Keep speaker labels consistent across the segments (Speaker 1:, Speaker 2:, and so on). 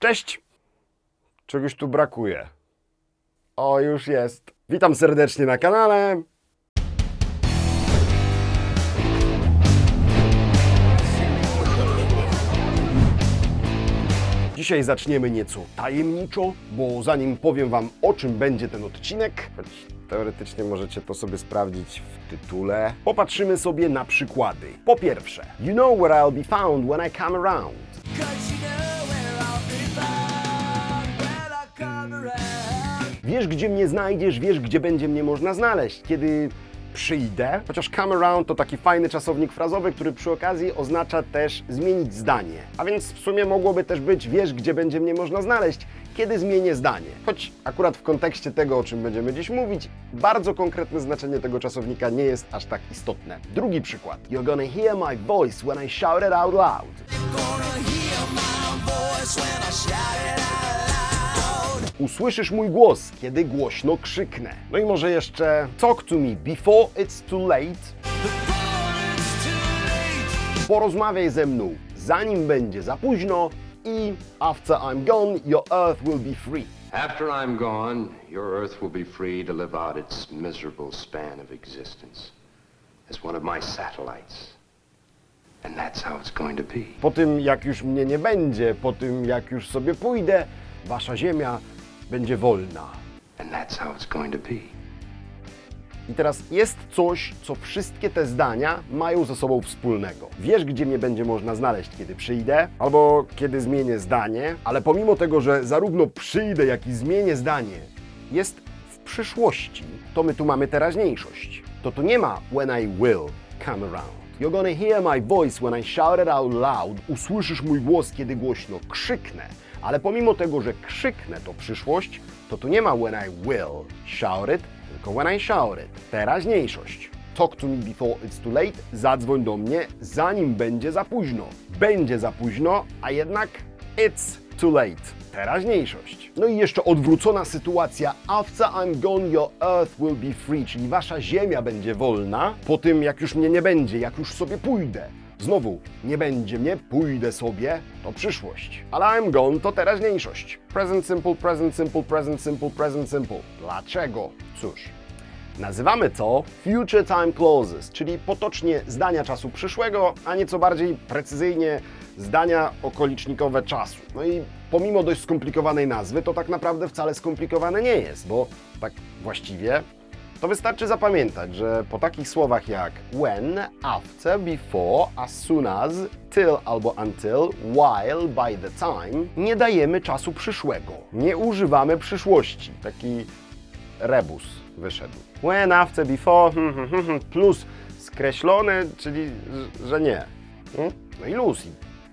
Speaker 1: Cześć! Czegoś tu brakuje. O, już jest. Witam serdecznie na kanale. Dzisiaj zaczniemy nieco tajemniczo, bo zanim powiem Wam o czym będzie ten odcinek, choć teoretycznie możecie to sobie sprawdzić w tytule, popatrzymy sobie na przykłady. Po pierwsze, you know where I'll be found when I come around. Wiesz, gdzie mnie znajdziesz, wiesz, gdzie będzie mnie można znaleźć, kiedy przyjdę. Chociaż come around to taki fajny czasownik frazowy, który przy okazji oznacza też zmienić zdanie. A więc w sumie mogłoby też być wiesz, gdzie będzie mnie można znaleźć, kiedy zmienię zdanie. Choć akurat w kontekście tego, o czym będziemy dziś mówić, bardzo konkretne znaczenie tego czasownika nie jest aż tak istotne. Drugi przykład. You're gonna hear my voice when I shout it out loud. Usłyszysz mój głos, kiedy głośno krzyknę. No i może jeszcze talk to me before it's too late. Porozmawiaj ze mną, zanim będzie za późno i after I'm gone, your earth will be free.
Speaker 2: After I'm gone, your Earth will be free to live out its miserable span of existence as one of my satellites. And that's how it's going to be.
Speaker 1: Po tym, jak już mnie nie będzie, po tym, jak już sobie pójdę, wasza ziemia będzie wolna.
Speaker 2: And that's how it's going to be.
Speaker 1: I teraz jest coś, co wszystkie te zdania mają ze sobą wspólnego. Wiesz, gdzie mnie będzie można znaleźć, kiedy przyjdę, albo kiedy zmienię zdanie, ale pomimo tego, że zarówno przyjdę, jak i zmienię zdanie, jest w przyszłości, to my tu mamy teraźniejszość. To tu nie ma when I will come around. You're gonna hear my voice when I shout it out loud. Usłyszysz mój głos, kiedy głośno krzyknę. Ale pomimo tego, że krzyknę to przyszłość, to tu nie ma when I will shout it, tylko when I shout it. Teraźniejszość. Talk to me before it's too late. Zadzwoń do mnie, zanim będzie za późno. Będzie za późno, a jednak it's too late. Teraźniejszość. No i jeszcze odwrócona sytuacja. After I'm gone, your earth will be free, czyli wasza ziemia będzie wolna po tym, jak już mnie nie będzie, jak już sobie pójdę. Znowu, nie będzie mnie, pójdę sobie, to przyszłość. Ale I'm gone to teraźniejszość. Present simple, present simple, present simple, present simple. Dlaczego? Cóż, Nazywamy to Future Time Clauses, czyli potocznie zdania czasu przyszłego, a nieco bardziej precyzyjnie zdania okolicznikowe czasu. No i pomimo dość skomplikowanej nazwy, to tak naprawdę wcale skomplikowane nie jest, bo tak właściwie to wystarczy zapamiętać, że po takich słowach jak when, after, before, as soon as, till albo until, while, by the time nie dajemy czasu przyszłego. Nie używamy przyszłości. Taki rebus wyszedł. When, after, before, hmm, hmm, hmm, plus skreślone, czyli że- nie. No i luz.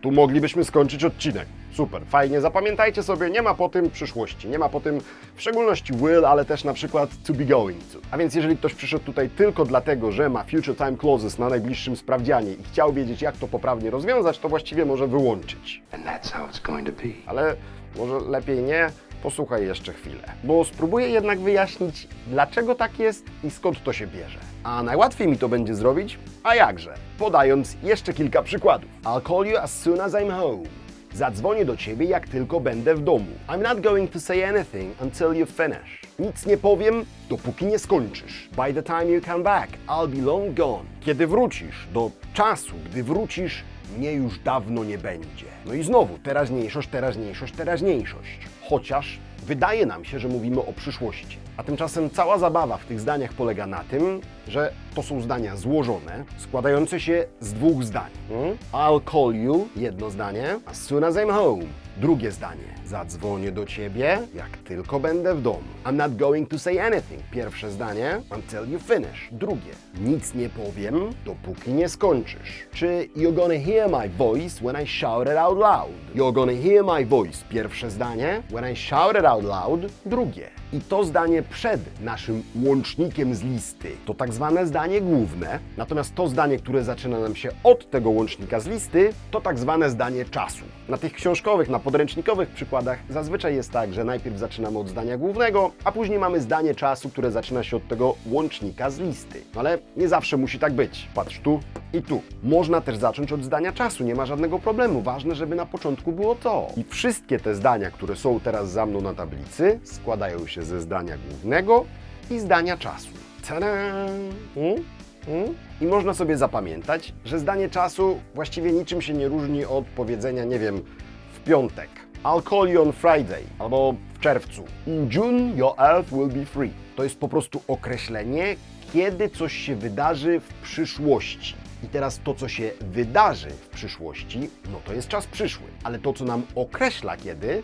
Speaker 1: Tu moglibyśmy skończyć odcinek. Super, fajnie. Zapamiętajcie sobie, nie ma po tym przyszłości, nie ma po tym w szczególności will, ale też na przykład to be going to. A więc jeżeli ktoś przyszedł tutaj tylko dlatego, że ma future time clauses na najbliższym sprawdzianie i chciał wiedzieć, jak to poprawnie rozwiązać, to właściwie może wyłączyć. Ale może lepiej nie, posłuchaj jeszcze chwilę. Bo spróbuję jednak wyjaśnić, dlaczego tak jest i skąd to się bierze. A najłatwiej mi to będzie zrobić, a jakże, podając jeszcze kilka przykładów. I'll call you as soon as I'm home. Zadzwonię do ciebie, jak tylko będę w domu. I'm not going to say anything until you finish. Nic nie powiem, dopóki nie skończysz. By the time you come back, I'll be long gone. Kiedy wrócisz, do czasu, gdy wrócisz, mnie już dawno nie będzie. No i znowu, teraźniejszość, teraźniejszość, teraźniejszość. Chociaż wydaje nam się, że mówimy o przyszłości. A tymczasem cała zabawa w tych zdaniach polega na tym, że to są zdania złożone, składające się z dwóch zdań. Hmm? I'll call you, jedno zdanie, as soon as I'm home. Drugie zdanie. Zadzwonię do ciebie, jak tylko będę w domu. I'm not going to say anything. Pierwsze zdanie. Until you finish. Drugie. Nic nie powiem, dopóki nie skończysz. Czy you're gonna hear my voice when I shout it out loud? You're gonna hear my voice. Pierwsze zdanie. When I shout it out loud drugie. I to zdanie przed naszym łącznikiem z listy to tak zwane zdanie główne, natomiast to zdanie, które zaczyna nam się od tego łącznika z listy, to tak zwane zdanie czasu. Na tych książkowych, na podręcznikowych przykładach zazwyczaj jest tak, że najpierw zaczynamy od zdania głównego, a później mamy zdanie czasu, które zaczyna się od tego łącznika z listy. No Ale nie zawsze musi tak być. Patrz tu i tu. Można też zacząć od zdania czasu, nie ma żadnego problemu. Ważne, żeby na początku było to. I wszystkie te zdania, które są teraz za mną na tablicy, składają się ze zdania głównego i zdania czasu. Tada! Mm? Mm? I można sobie zapamiętać, że zdanie czasu właściwie niczym się nie różni od powiedzenia, nie wiem, piątek. I'll call you on Friday albo w czerwcu. In June your earth will be free. To jest po prostu określenie, kiedy coś się wydarzy w przyszłości. I teraz to, co się wydarzy w przyszłości, no to jest czas przyszły. Ale to, co nam określa kiedy,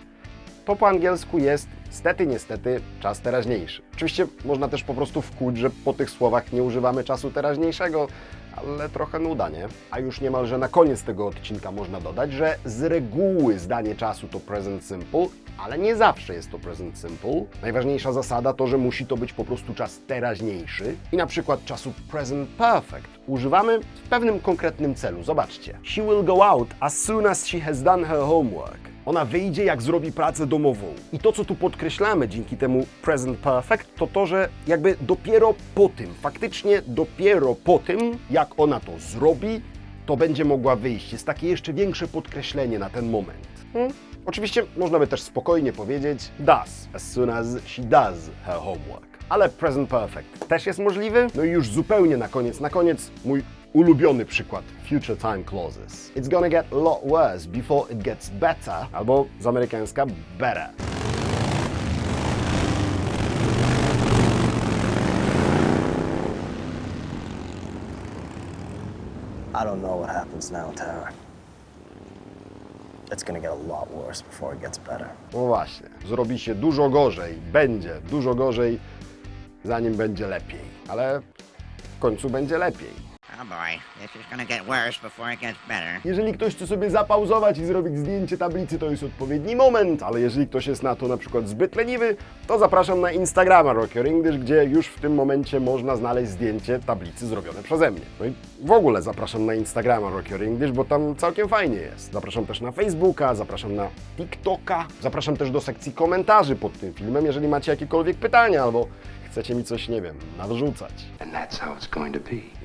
Speaker 1: to po angielsku jest stety, niestety czas teraźniejszy. Oczywiście można też po prostu wkuć, że po tych słowach nie używamy czasu teraźniejszego, ale trochę nuda, nie? A już niemalże na koniec tego odcinka można dodać, że z reguły zdanie czasu to present simple, ale nie zawsze jest to present simple. Najważniejsza zasada to, że musi to być po prostu czas teraźniejszy i na przykład czasu present perfect używamy w pewnym konkretnym celu. Zobaczcie. She will go out as soon as she has done her homework. Ona wyjdzie, jak zrobi pracę domową. I to, co tu podkreślamy dzięki temu present perfect, to to, że jakby dopiero po tym, faktycznie dopiero po tym, jak ona to zrobi, to będzie mogła wyjść. Jest takie jeszcze większe podkreślenie na ten moment. Hmm? Oczywiście można by też spokojnie powiedzieć does, as soon as she does her homework. Ale present perfect też jest możliwy. No i już zupełnie na koniec, na koniec mój ulubiony przykład future time clauses. It's gonna get a lot worse before it gets better, albo z amerykańska better.
Speaker 3: I don't know what happens now, Tara. It's gonna get a lot worse before it gets better.
Speaker 1: No właśnie, zrobi się dużo gorzej, będzie dużo gorzej, zanim będzie lepiej. Ale w końcu będzie lepiej. Jeżeli ktoś chce sobie zapauzować i zrobić zdjęcie tablicy, to jest odpowiedni moment, ale jeżeli ktoś jest na to na przykład zbyt leniwy, to zapraszam na Instagrama Rock English, gdzie już w tym momencie można znaleźć zdjęcie tablicy zrobione przeze mnie. No i w ogóle zapraszam na Instagrama Rock Your English, bo tam całkiem fajnie jest. Zapraszam też na Facebooka, zapraszam na TikToka, zapraszam też do sekcji komentarzy pod tym filmem, jeżeli macie jakiekolwiek pytania albo chcecie mi coś, nie wiem, nawrzucać.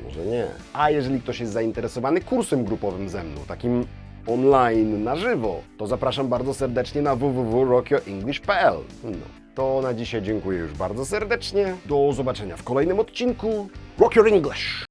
Speaker 1: Może nie. A jeżeli ktoś jest zainteresowany kursem grupowym ze mną, takim online, na żywo, to zapraszam bardzo serdecznie na www.rockyorenglish.pl. No, to na dzisiaj dziękuję już bardzo serdecznie. Do zobaczenia w kolejnym odcinku Rock Your English!